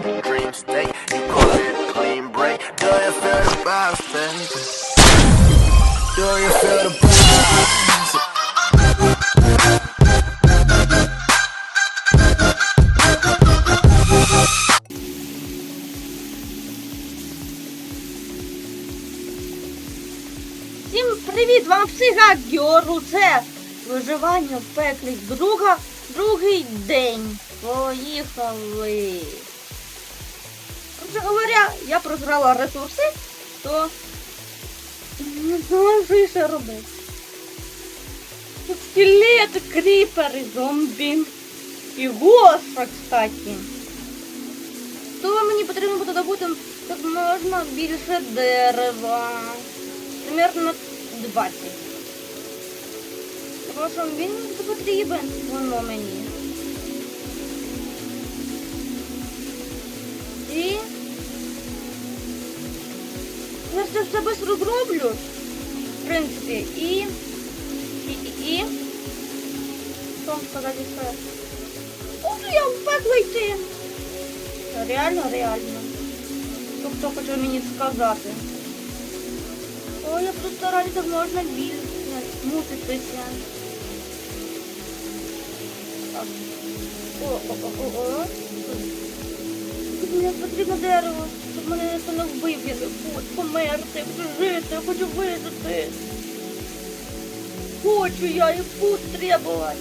dream state. You call it clean break. Do you feel the vibes, baby? Do you feel the vibes? Всім привіт! Вам психагеру! Це виживання в пеклі друга, другий день. Поїхали. Отже говоря, я прозрала ресурси, то не знаю, що ще робити. Тут скелети, кріпери, зомбі. І гоша, кстати. То мені потрібно буде добути як можна більше дерева. Примерно 20. Тому що він потрібен воно мені. Я все швидко зроблю. В принципі, і. І, і, і. Що вам сказати ще? Буду я в пекло йти. Реально, реально. Хто хоче мені сказати? Ой, я просто раді як можна більше муситися. Так. О, о, о, о, о. Тут мені потрібно дерево, щоб мене ніхто не вбив, я не хочу померти, хочу жити, я хочу вижити. Хочу я і потребувати.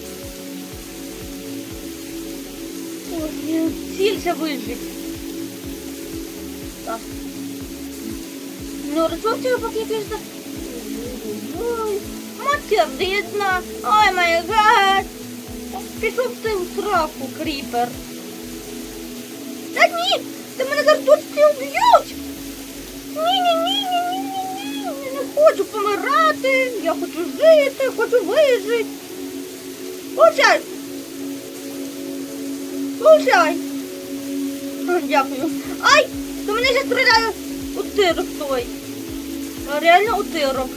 Ой, мені цілься вижити. Так. Ну, ресурсів поки за- Ой, матердисна. Ой, май гад. Пішов ти в сраку, кріпер. Та ні, ти мене зараз тут всі вб'ють. Ні-ні-ні-ні-ні-ні-ні. Я не хочу помирати. Я хочу жити, хочу вижити. Получай. Получай. Дякую. Ай, то мене ще стріляє утирок той. А Реально утирок.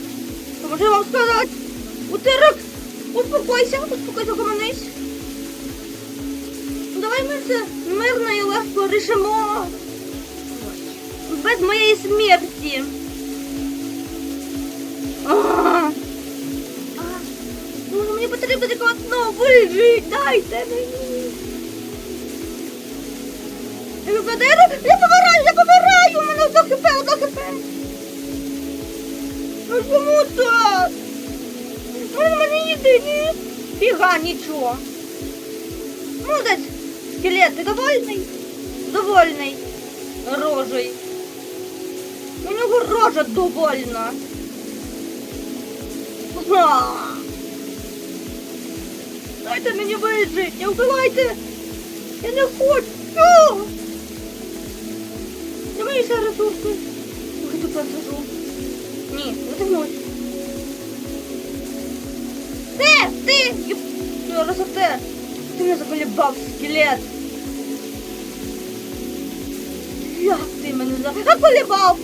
То можу вам сказати. Утирок, успокойся, успокойся, гомонись. Давай мирно і легко рішимо. Без моєї смерті. Мені потрібно тільки одно вижити. Дайте мені. Я помираю, я помираю, у мене одно хп, одно. Ну чому так? Ну мені єдині. Фіга, нічого. Молодець, скелет, ти довольний? Довольний. Рожей. У нього рожа довольна. Дайте мені вижити, не вбивайте. Я не хочу. Давай ще ресурси. Ой, тут посажу. Ні, витягнуть. Ти, ти, юп, Ти мене заколебав, скелет. Як ти мене заколебав?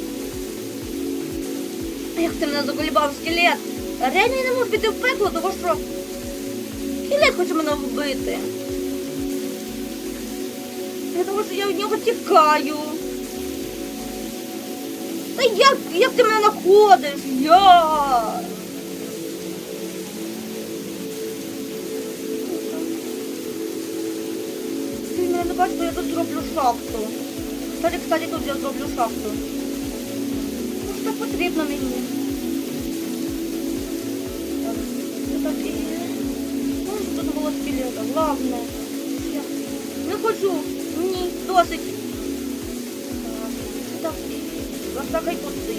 Як ти мене заколебав, скелет? Реально я не можу піти в пекло, тому що скелет хоче мене вбити. Тому що я від нього тікаю. Та як, як ти мене знаходиш? Я. Ти мене не бачиш, бо я тут зроблю шахту. Кстати, кстати, тут я зроблю шахту. Ну що потрібно мені? Так, це так і є. Ну, тут не було скелета. Главне. Я не хочу. Ні, досить. Так, так, розтакай куди.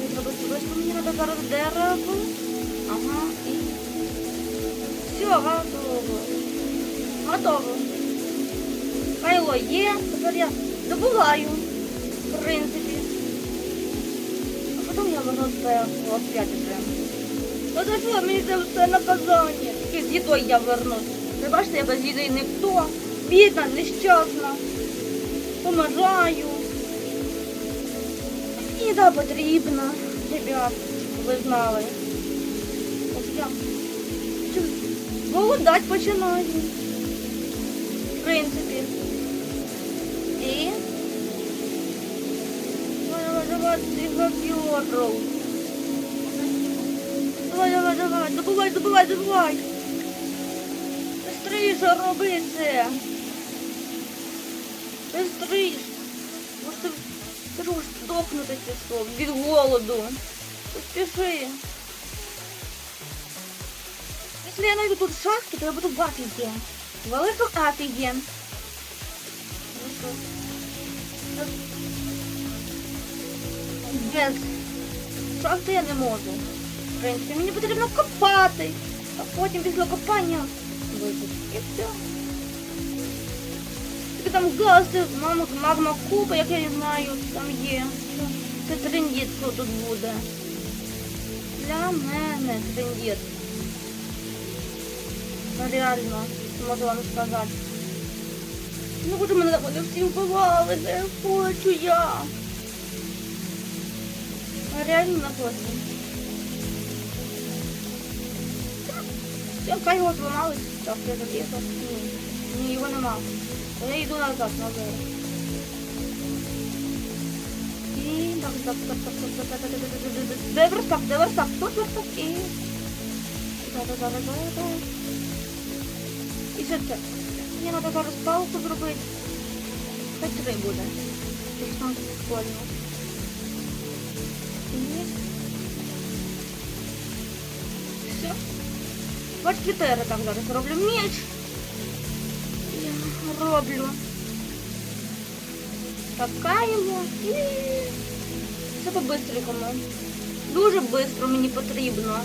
Витробити близько мені треба зараз дерево. Ага, і... Все, готово. Готово. Кайло є, тепер я добуваю, в принципі. А потім я вернусь опять уже. Ну за що мені це все наказання? Тільки з їдою я вернусь. Ви бачите, я без їди ніхто. Бідна, нещасна. Помираю. Їда потрібна, ребят, ви знали. Ось я. Голодать починаю в принципі. І... Давай, давай, давай, ти гавьоров. Давай, давай, давай, добувай, добувай, добувай. Быстріше роби це. Быстріше. Може ти, ти ж здохнути чи що від голоду. Поспіши. Если я найду тут шахты, то я буду в афиге. Великом афиге. Без шахти я не можу. В принципі, мені потрібно копати. А потім після копання вийти. І все. Тільки там гази, мама, магма куба, як я не знаю, там є. Це трендіт, що тут буде. Для мене трендіт. Реально, можу вам сказати. Ну, хочу мене вони всі вбивали, не хочу я. Реально не хочу. Все, хай його зламали. Так, я забігав. Ні, його нема. Я йду назад, назад. І так, так, так, так, так, так, так, так, так, так, так, де верстак, де верстак, тут верстак і... Зараз, зараз, зараз, зараз. І що це? Мені треба зараз палку зробити. Хай три буде. Якщо там прикольно. І... Все. 24 так зараз роблю меч. Я роблю. Такаємо і... Це по-бистрикому. Дуже швидко мені потрібно.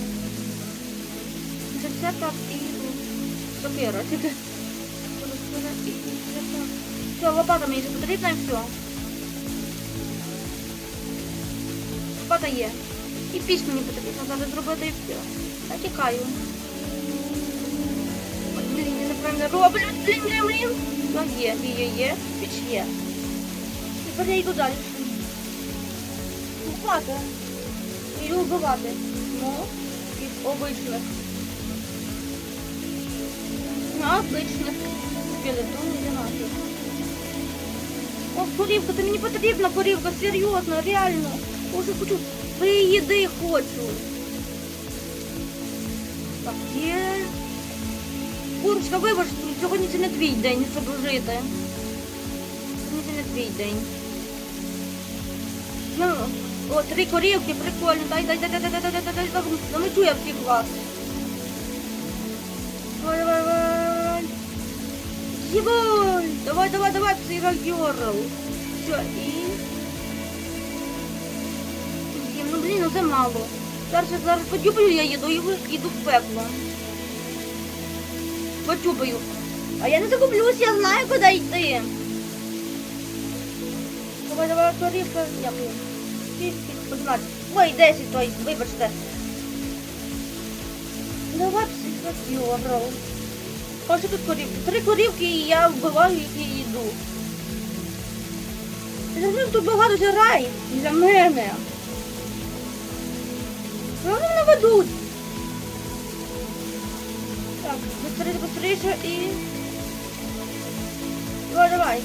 Це все так і... Тільки... Все, лопата мені ще потрібна і все. Лопата є. І піч мені потрібно зараз зробити і все. Я. Ой, Блін, я неправильно роблю. Блін, блін, блін. Ну, є, є, є, є. Піч є. Тепер я йду далі. Лопата. Її вбивати. Ну, і обичних. Ну, обичних. Філетон і нафіг. О, корівка, ти мені потрібна корівка, серйозно, реально. Боже, хочу, їди хочу. Так, є. Курочка, вибач, сьогодні це не твій день, щоб жити. Сьогодні це не твій день. Ну, о, три корівки, прикольно. Дай, дай, дай, дай, дай, дай, дай, дай, дай, дай, замечу я всіх вас. Давай, давай, давай. Ебай! Давай, давай, давай, психогерл. Все, і... Їм, Ну, блін, ну це мало. Зараз, я зараз подюбаю я їду і іду в пекло. Подюбаю. А я не загублюсь, я знаю, куди йти. Давай, давай, корівка. Дякую. 15. Ой, 10, той, вибачте. Давай, психогерл. Тут корівки? Три корівки і я вбиваю їх і йду. Я розумію, тут багато зірай для мене. Вони мене ведуть. Так, быстріше, быстріше і... Давай, давай.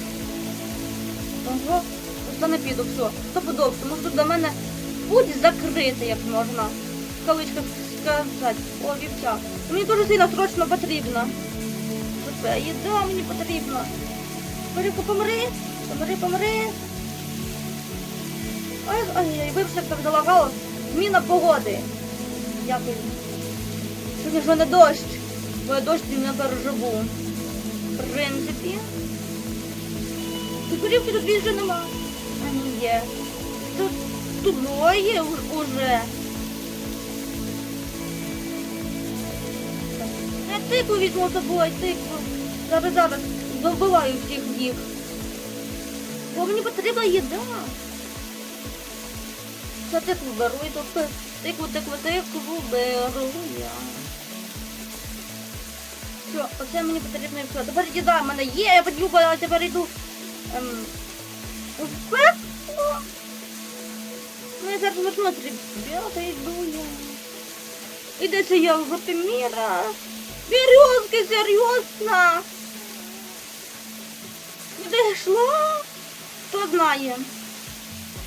Ого, просто не піду, все. Хто подобається, може тут до мене путь закрити, як можна. В кавичках сказати. О, вівця. Мені дуже сильно срочно потрібно. Це їда мені потрібна. Корівка, помри, помри, помри. Ой, ой, вибачте, так залагало. Зміна погоди. Дякую. Сьогодні ж не дощ, бо я дощ не переживу. В принципі. Тут корівки тут більше нема. А ні, є. Тут, тут двоє уже. Я тикву візьму з собою, тикву. Зараз, зараз, вбиваю всіх їх. Бо мені потрібна їда. Що тикву беру і тут тикву, тикву, тикву беру я. Все, оце мені потрібно і все. Тепер їда в мене є, я подюба, а тепер йду ем, в пекло. Ну я зараз посмотрю, я йду я. І де це я в Гатеміра? Березки, серйозно. Туди йшла? Хто знає?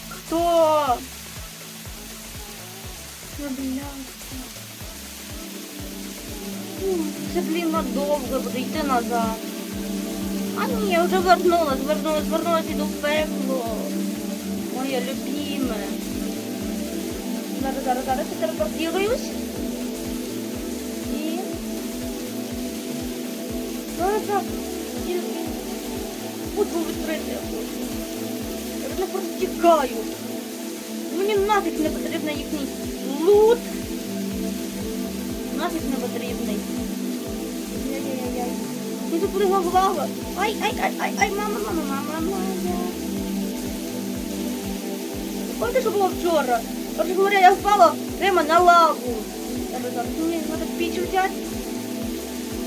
Хто? Це, блін, надовго буде йти назад. А ні, я вже вернулась, вернулась, вернулась, іду в пекло. Моє любиме. Зараз, зараз, зараз я телепортируюсь. І... Зараз, зараз. І- і- відкрити я. Вже просто тікаю. Мені нафіг не потрібен їхній лут. Нафіг не потрібний. Яй-яй-яй. Він тут пригавала. Ай, ай, ай, ай, ай, мама, мама, мама, мама. Пам'ятаєш, що було вчора? Короче говоря, я впала прямо на лаву. Я би мені треба піч взяти.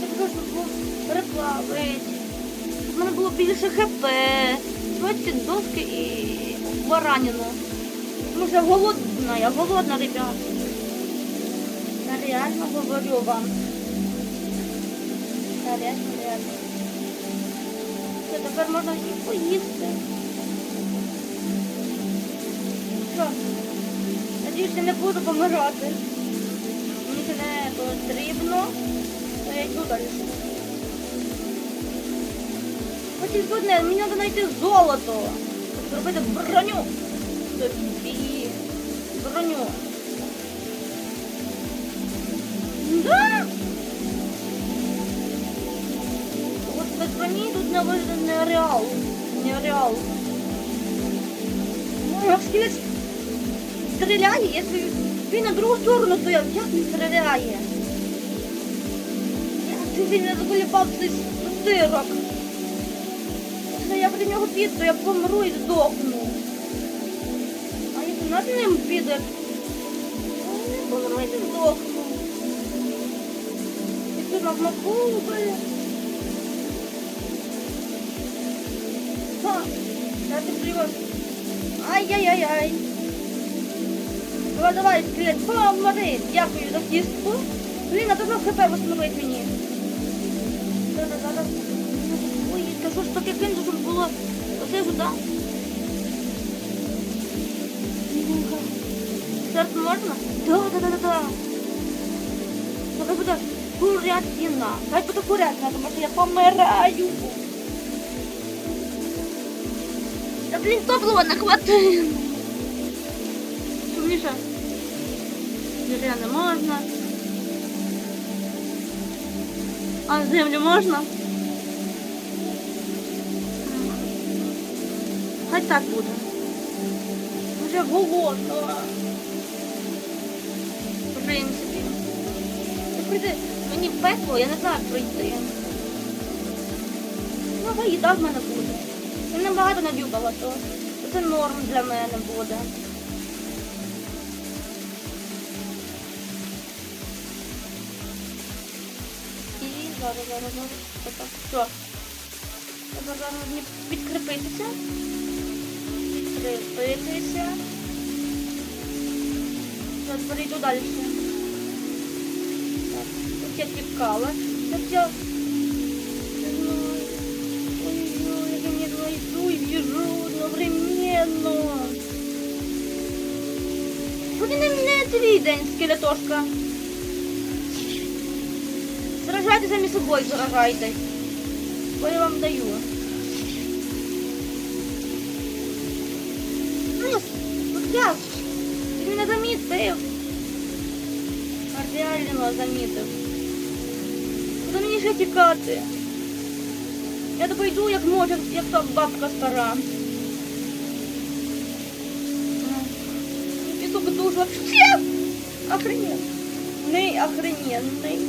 Я просто було переплавити. Мене було більше хп. Давайте доски і баранину. Тому що голодна, я голодна, ребят. Я реально говорю вам. Я реально, реально. Все, тепер можна і поїсти. Що? Надіюсь, я не буду помирати. Мені це не потрібно. Я йду далі. Ось і одне, мені треба знайти золото. Зробити броню. Собі. Броню. Да? От без броні тут не вийде нереал. Нереал. Ну, скелет стріляє, якщо він на другу сторону стояв, як він стріляє? Як він не заколіпав цей стирок? Я при нього піду, я помру і здохну. А якщо над ним піде, то я помру і здохну. І тут нас макубає. Ха, я тут живу. Ай-яй-яй-яй. Давай, давай, скелет, помоги. Дякую за кістку. Блін, а тебе хп восстановить мені. Да-да-да. Та що ж таке кинуто, щоб було оце сюди? Серд можна? Да-да-да-да-да. Давай буде курятина. Хай буде курятина, тому що я помираю. Та блін, топлива не. Сумніше. Земля не можна. А землю можна? Хай так буде. Вже голодна. В принципі. Прийти мені в пекло, я не знаю, як пройти. Ну, їда в мене буде. Я небагато надюбала, то це норм для мене буде. І зараз, зараз, зараз. Все. Треба зараз мені Підкріпитися. Зараз перейду далі. Так, тут я тікала. Тут я... Не. Ой-ой, я не дойду и бежу одновременно. Ходи на мене твій день, скелетошка. Сражайтеся між собою, сражайтесь. Бо я вам даю. як? Ти мене замітив. А Реально замітив. Куди мені ще тікати? Я то пойду, як може, як та бабка стара. І Пісок душ вообще охрененний, охрененний.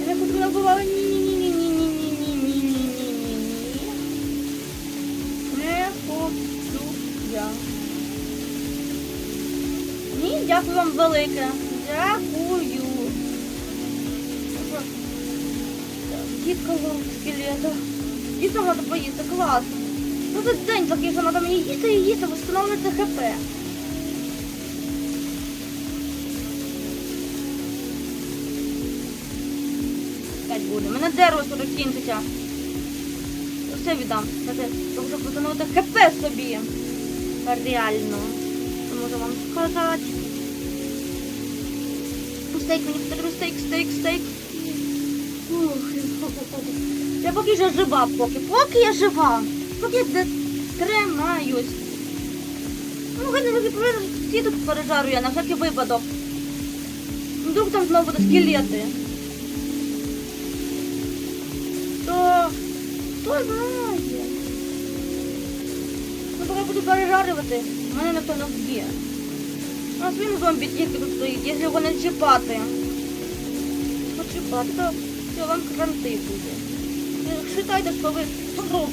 Я не хочу набивала ні ні ні ні ні Дякую вам велике. Дякую. Дітка скелета. Дійсно треба поїсти, клас. Ну це день такий, що треба мені їсти і їсти, встановлювати ХП. Буде. Мене дерево скоро кінчиться. Все віддам. Тому що постановити хп собі. Реально. Можу вам сказати. Стейк, мені потрібен стейк, стейк, стейк. Я поки що жива, поки. Поки я жива. Поки я тримаюсь. Ну, хай не повинен всі тут пережарю я на всякий випадок. Вдруг там знову будуть скелети. То хто знає? Ну, поки буду пережарювати, мене ніхто не вб'є. А своїм зомбі тільки тут стоїть, якщо його не чіпати. Почіпати, то все, вам кранти буде. Ви Считайте, що ви труп.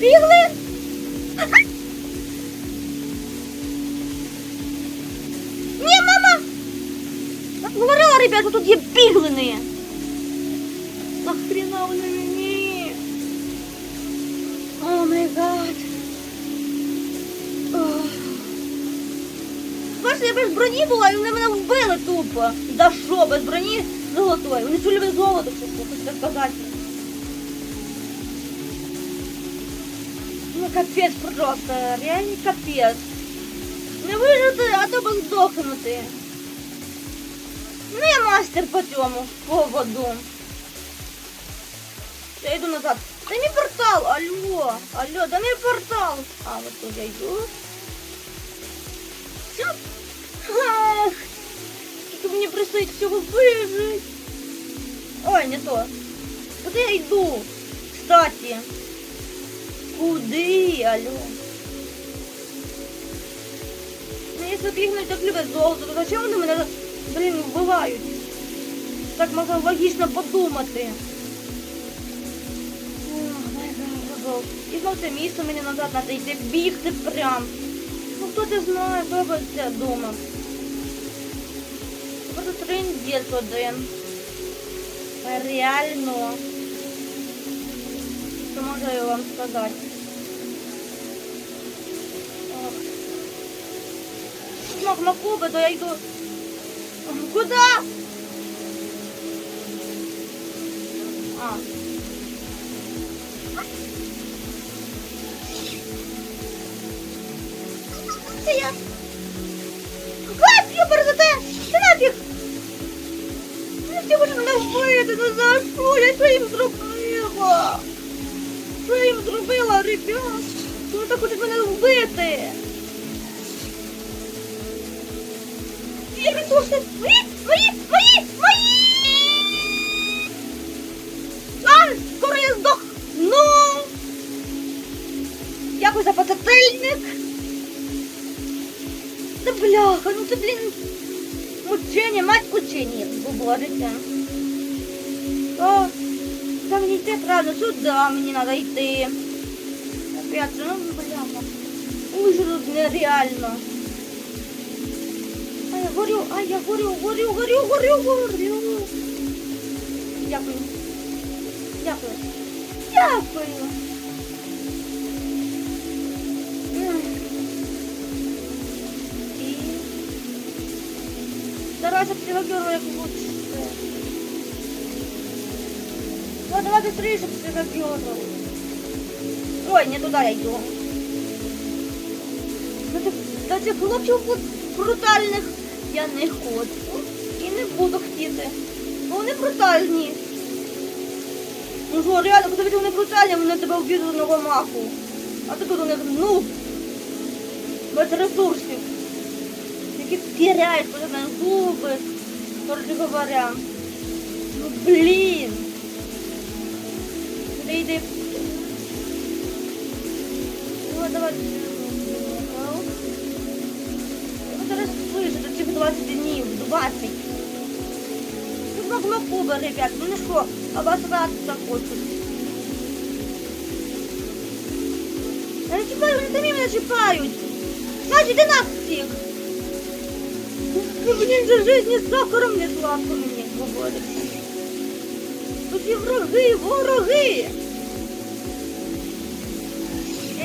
Бігли? Ні, мама! Говорила, ребята, тут є біглини. Нахрена вони мені? О май гад. без броні була, і вони мене вбили тупо. За що, без броні золотої? Вони чули золото, чи що, хочете сказати. Ну капець просто, реальний капець. Не вижити, а то би здохнути. Не мастер по цьому поводу. Я йду назад. Дай мій портал, алло, алло, дай мій портал. А, вот тут я йду. Все. Мені предстоїть всього вижити. Ой, не то. Куди я йду? Кстати. Куди, алло? Ну, якщо бігнуть, так любить золото, то зачем вони мене, блін, вбивають? Так можна логічно подумати. І знов це місто мені назад треба йти, бігти прям. Ну хто це знає, хто це думав. Просто трендець один. Реально. Що можу я вам сказати? Ох. Смак макуби, то я йду. Куда? А. Це я вбити, ну за що? Я що їм зробила? Що я їм зробила, ребят? Вони так хочуть мене вбити. Я ресурси! Мої! Мої! Мої! Мої! А! Скоро я здох! Ну! Дякую за пацательник! Да бляха, ну це, блін, мучення, мать мучення, як говориться. То, там мені йти правда, сюди мені треба йти. Опять же, ну, бляха. Ой, що тут нереально. А я горю, а я горю, горю, горю, горю, горю. Дякую. Дякую. Дякую. Старайся як лучше. Ну, давай быстрее, щоб психогеру. Ой, не туди я йду. До цих, до цих хлопців брутальних я не хочу. І не буду хотіти. Бо вони брутальні. Ну що, реально, коли вони брутальні, вони тебе вб'ють з одного маху. А ти тут у них ну без ресурсів. Які теряють просто на зуби, коротше говоря. Ну блін. Ти йди. Ну, давай. Ну, зараз слышу, до цих 20 днів, 20. Ну, могло куба, ребят, ну ну що, обосратися хочуть. Я не чіпаю, вони самі мене чіпають. Саш, іди нафіг. Ну, Мені вже жизнь з сахаром не сладко мені говорить. Тут є враги, вороги.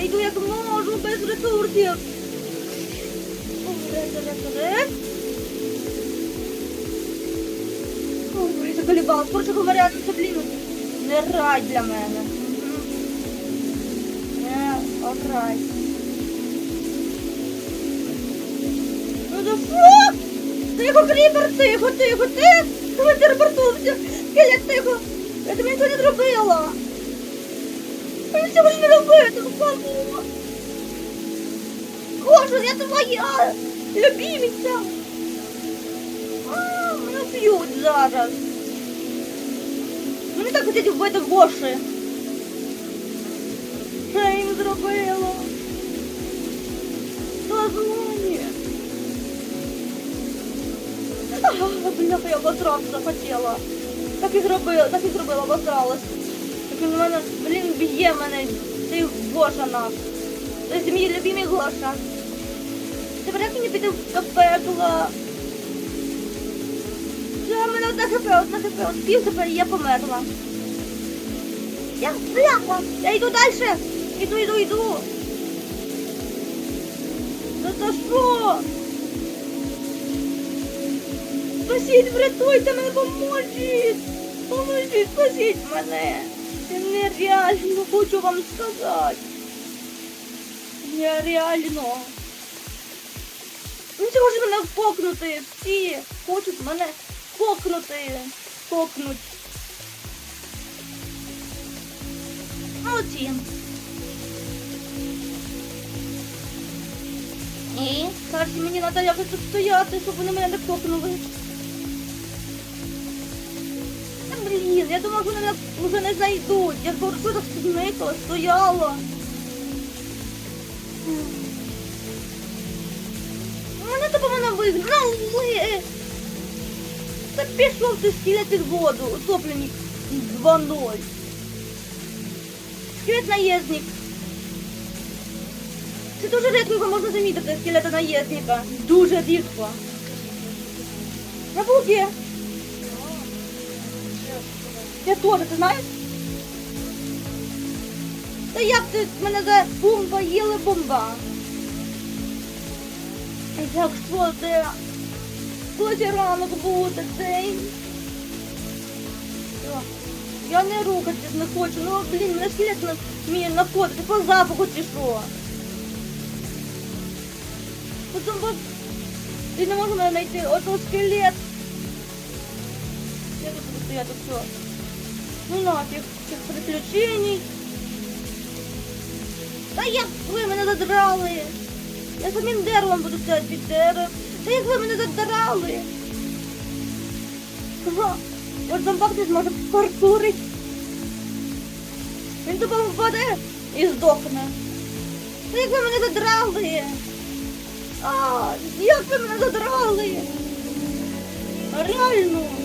Йду як можу, без ресурсів. Ой, заколібалась. Коротше говоря, це, блін, не рай для мене. Не рай. Ну да що? Тихо, кріпер, тихо, тихо, тихо. Давай телепортуйся. Скелет, тихо. Я нічого не зробила. Я нічого ж не робити, ну кому? Боже, я твоя любимиця. А, мене б'ють зараз. Мені так хотять вбити Гоші. Що я їм зробила? Дозвоні. Ага, бляха, я обосратися захотіла. Так і зробила, так і зробила, обосралась. Він мене, блін, б'є мене, цей Гоша наш. Це мій любимий Гоша. Тепер як мені піти до пекла? Все, в мене одна хп, одна хп, от пів хп, і я померла. Я бляха, я йду далі. Іду, іду, іду. Ну то що? Спасіть, врятуйте мене, поможіть! Поможіть, спасіть мене! Це нереально, хочу вам сказати. Нереально. Ну цього ж мене покнути. Всі хочуть мене покнути. Покнуть. Молодці. І кажуть, мені треба якось тут стояти, щоб вони мене не покнули. Блін, я думала, вони вже не знайдуть. Я ж так зникла, стояла. Мене тебе мене вигнали. Та пішов ти під воду, утопленник 2-0. Скелет наєзник. Це дуже рідко його можна замітити, скелета наєзника. Дуже рідко. На буді. Я теж, ти знаєш? Та як ти мене за бомба їла бомба? Як що ти? Коли ранок буде цей? Я не рухатись не хочу, ну блін, мене скелет на вміє находити по запаху чи що. Потім бо ти не можу мене знайти, ото скелет. Я тут буду стояти, все. Ну нафіг, цих приключений. Та як ви мене задрали? Я самим деревом буду стояти під дерев. Та як ви мене задрали? Ага, от зомбак не зможе паркурить. Він тупо впаде і здохне. Та як ви мене задрали? А, як ви мене задрали? Реально.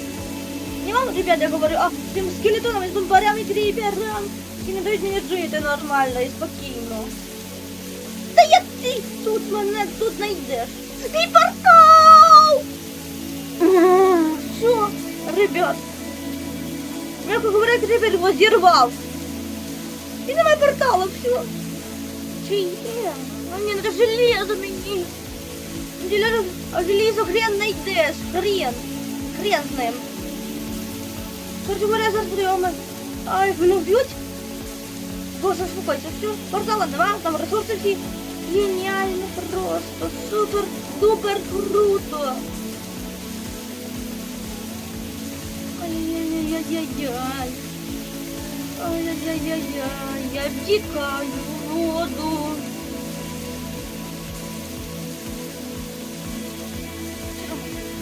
Не вам, ребят, я говорю, а тим скелетонам і зомбарям і кріперам, які не дають мені жити нормально і спокійно. Та як ти тут мене тут знайдеш? Мій портал! Що, ребят? Як говорять, кріпер його зірвав. І немає порталу, все. Чи є? А ну це железо мені. Железо, а железо хрен знайдеш. Хрен. Хрен з ним. Короче говоря, зараз. Ай, мене вб'ють? Боже, успокойся, все, портала нема, там ресурси всі. Геніально просто, супер, дупер круто. Ай-яй-яй-яй-яй-яй. Ай-яй-яй-яй, я втікаю в воду.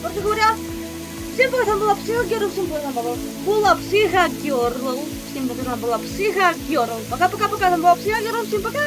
Короче говоря, всем пока была психогерл, всем пока была, была психогерл, всем пока была психогерл. Пока-пока-пока, там была психогерл, всем пока.